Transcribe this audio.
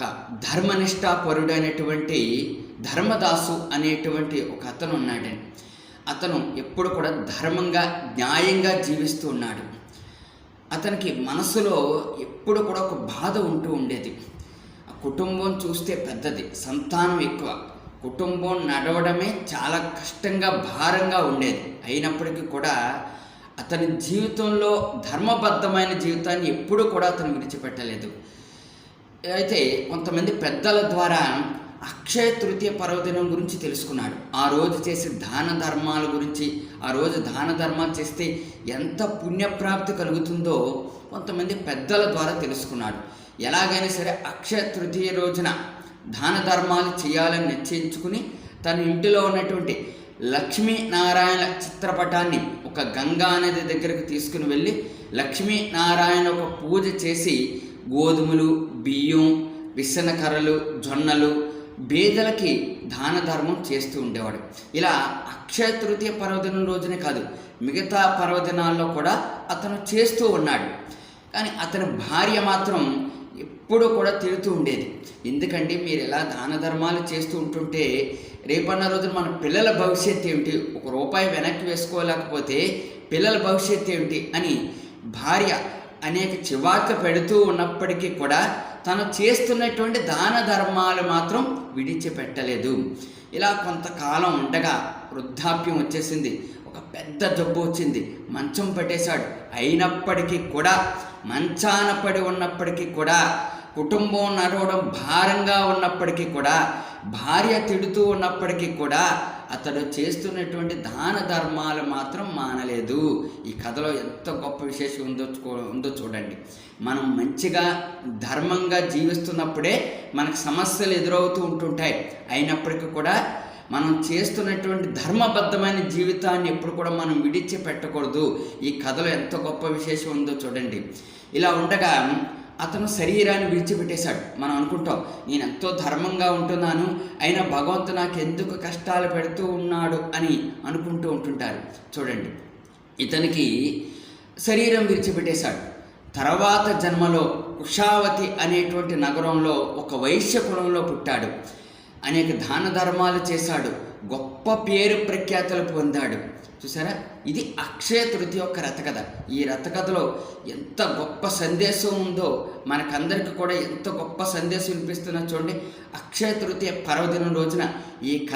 ఒక ధర్మనిష్టాపరుడైనటువంటి ధర్మదాసు అనేటువంటి ఒక అతను ఉన్నాడండి. అతను ఎప్పుడు కూడా ధర్మంగా న్యాయంగా జీవిస్తూ ఉన్నాడు. అతనికి మనసులో ఎప్పుడు కూడా ఒక బాధ ఉంటూ ఉండేది. ఆ కుటుంబం చూస్తే పెద్దది సంతానం ఎక్కువ. కుటుంబం నడవడమే చాలా కష్టంగా భారంగా ఉండేది. అయినప్పటికీ కూడా అతని జీవితంలో ధర్మబద్ధమైన జీవితాన్ని ఎప్పుడూ కూడా అతను విడిచిపెట్టలేదు. అయితే కొంతమంది పెద్దల ద్వారా అక్షయ తృతీయ పర్వదినం గురించి తెలుసుకున్నాడు ఆ రోజు చేసే దాన ధర్మాల గురించి ఆ రోజు దాన ధర్మాలు చేస్తే ఎంత పుణ్యప్రాప్తి కలుగుతుందో కొంతమంది పెద్దల ద్వారా తెలుసుకున్నాడు. ఎలాగైనా సరే అక్షయ తృతీయ రోజున దాన ధర్మాలు చేయాలని నిశ్చయించుకుని తన ఇంటిలో ఉన్నటువంటి లక్ష్మీనారాయణ చిత్రపటాన్ని ఒక గంగా నది దగ్గరకు తీసుకుని వెళ్ళి లక్ష్మీనారాయణ ఒక పూజ చేసి గోధుమలు బియ్యం విసనకర్రలు జొన్నలు బేదలకి దాన ధర్మం చేస్తూ ఉండేవాడు. ఇలా అక్షయ తృతీయ పర్వదినం రోజునే కాదు మిగతా పర్వదినాల్లో కూడా అతను చేస్తూ ఉన్నాడు. కానీ అతని భార్య మాత్రం ఎప్పుడూ కూడా తిడుతూ ఉండేది. ఎందుకంటే మీరు ఎలా దాన ధర్మాలు చేస్తూ ఉంటుంటే రేపన్న రోజున మన పిల్లల భవిష్యత్తు ఏమిటి? ఒక రూపాయి వెనక్కి వేసుకోలేకపోతే పిల్లల భవిష్యత్తు ఏమిటి? అని భార్య అనేక చివాట్లు పెడుతూ ఉన్నప్పటికీ కూడా తను చేస్తున్నటువంటి దాన ధర్మాలు మాత్రం విడిచిపెట్టలేదు. ఇలా కొంతకాలం ఉండగా వృద్ధాప్యం వచ్చేసింది. ఒక పెద్ద జబ్బు వచ్చింది. మంచం పట్టేశాడు. అయినప్పటికీ కూడా మంచాన పడి ఉన్నప్పటికీ కూడా కుటుంబం నడవడం భారంగా ఉన్నప్పటికీ కూడా భార్య తిడుతూ ఉన్నప్పటికీ కూడా అతడు చేస్తున్నటువంటి దాన ధర్మాలు మాత్రం మానలేదు. ఈ కథలో ఎంత గొప్ప విశేషం ఉందో చూ- ఉందో చూడండి. మనం మంచిగా ధర్మంగా జీవిస్తున్నప్పుడే మనకు సమస్యలు ఎదురవుతూ ఉంటుంటాయి. అయినప్పటికీ కూడా మనం చేస్తున్నటువంటి ధర్మబద్ధమైన జీవితాన్ని ఎప్పుడు కూడా మనం విడిచిపెట్టకూడదు. ఈ కథలో ఎంత గొప్ప విశేషం ఉందో చూడండి. ఇలా ఉండగా అతను శరీరాన్ని విడిచిపెట్టేశాడు. మనం అనుకుంటాం నేను ఎంతో ధర్మంగా ఉంటున్నాను అయినా భగవంతు నాకు ఎందుకు కష్టాలు పెడుతూ ఉన్నాడు అని అనుకుంటూ ఉంటుంటారు. చూడండి ఇతనికి శరీరం విడిచిపెట్టేశాడు. తర్వాత జన్మలో కుషావతి అనేటువంటి నగరంలో ఒక వైశ్య కులంలో పుట్టాడు. అనేక దాన ధర్మాలు చేశాడు. గొప్ప పేరు ప్రఖ్యాతులు పొందాడు. చూసారా? ఇది అక్షయ తృతి యొక్క రథకథ ఈ రథకథలో ఎంత గొప్ప సందేశం ఉందో మనకందరికీ కూడా ఎంత గొప్ప సందేశం వినిపిస్తున్నా చూడండి. అక్షయ తృతీయ పర్వదినం రోజున ఈ కథ